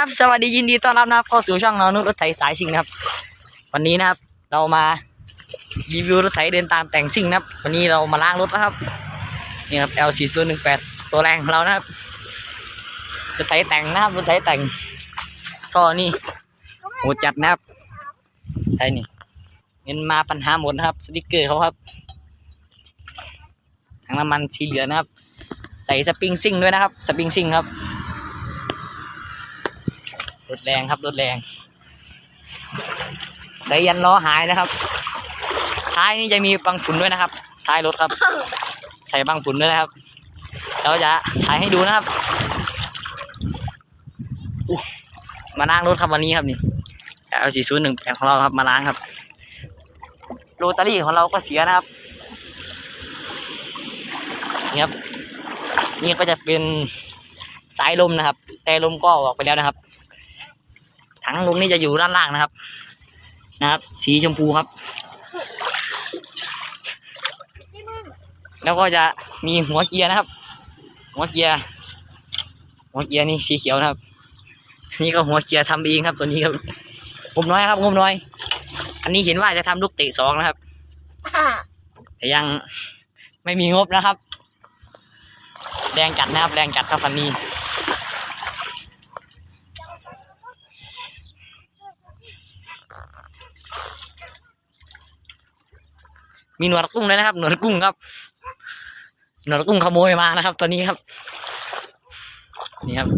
สวัสดียินดีต้อนรับนะครับเข้าสู่ช่องนอนุรถไถสายซิ่งนะครับ วันนี้นะครับ เรามารีวิวรถไถเดินตามแต่งซิ่งนะครับ วันนี้เรามาล้างรถนะครับนี่ครับ L 4 0 1 8ตัวแรงของเรานะครับรถไถแต่งนะครับรถไถแต่งก็นี่โหดจัดนะครับไทยนี่เงินมาปัญหาหมดนะครับ สติกเกอร์เขาครับถังน้ำมันสีเหลืองนะครับ ใส่สปริงซิ่งด้วยนะครับ สปริงซิ่งครับ รถแรงครับรถแรงไดยันล้อหายนะครับ ท้ายนี่จะมีบังฝุ่นด้วยนะครับ ท้ายรถครับ ใส่บังฝุ่นด้วยนะครับเราจะถ่ายให้ดูนะครับ มาล้างรถครับวันนี้ครับนี่เอาสี่ศูนย์หนึ่งแปดของเราครับมาล้างครับโรตารี่ของเราก็เสียนะครับนี่ครับนี่ก็จะเป็นสายลมนะครับ แต่ลมก็ออกไปแล้วนะครับ ถังลมนี่จะอยู่ด้านล่างนะครับ นะครับ สีชมพูครับ แล้วก็จะมีหัวเกียร์นะครับ หัวเกียร์หัวเกียร์นี่สีเขียวนะครับ นี่ก็หัวเกียร์ทำเองครับตัวนี้ครับงบน้อยครับงบน้อย อันนี้เห็นว่าจะทำลูกเตะสองนะครับแต่ยังไม่มีงบนะครับ แรงจัดนะครับ แรงจัดครับคันนี้ มีหนวดกุ้งด้วยนะครับ หนวดกุ้งครับ หนวดกุ้งขโมยมานะครับ ตัวนี้ครับ นี่ครับ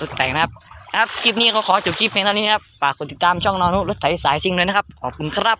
รถแต่งนะครับครับคลิปนี้ก็ขอจบคลิปเพียงเท่านี้ครับฝากกดติดตามช่องนอนุรถไถสายซิงเลยนะครับ ขอบคุณครับ